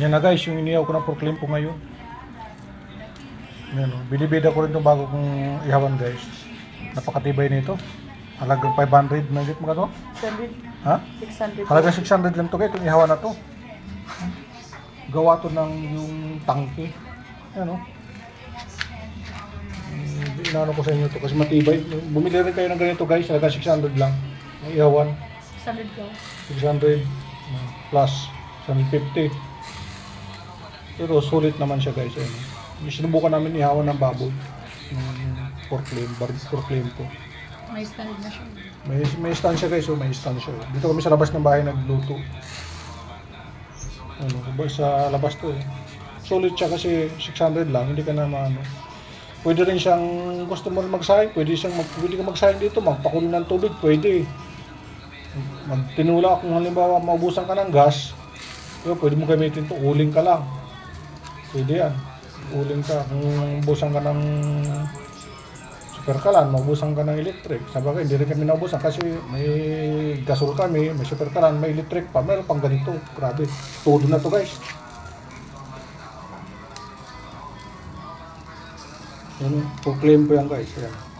Yan na guys, yung inihaw ko ng proclaim po ngayon. Yan o. Binibida ko rin itong bago kong ihawan guys. Napakatibay nito. Halagang 500 na git magano? 600. Ha? 600. Halagang 600 lang to guys, itong ihawan na to. Gawa to ng yung tangke. Yan o. Hmm, Inaano ko sa inyo to kasi matibay. Bumili rin kayo ng ganito guys, halagang 600 lang. Yung ihawan. 600 ko. 600 uh, plus 150. Pero sulit naman siya guys. Ayun. Sinubukan namin ihawan ng baboy. Ng pork limb, bar pork limb ko. May standard na siya. May, may stand siya guys, oh, may stand siya. oh. Dito kami sa labas ng bahay nagluto. Ano, sa labas to eh. Sulit siya kasi 600 lang, hindi ka na maano. Pwede rin siyang gusto mo rin magsayang, pwede siyang mag, pwede ka magsayang dito, magpakulo ng tubig, pwede. Magtinula kung halimbawa maubusan ka ng gas, yun, pwede mo gamitin to, uling ka lang. Pwede yan. Uling ka, kung ubusan ka ng super kalan, maubusan ka ng electric. Sabi ko, hindi rin kami naubusan kasi may gasol kami, may super kalan, may electric pa, meron pang ganito. Grabe, todo na to guys. Yan, proclaim ko yan guys. Yan.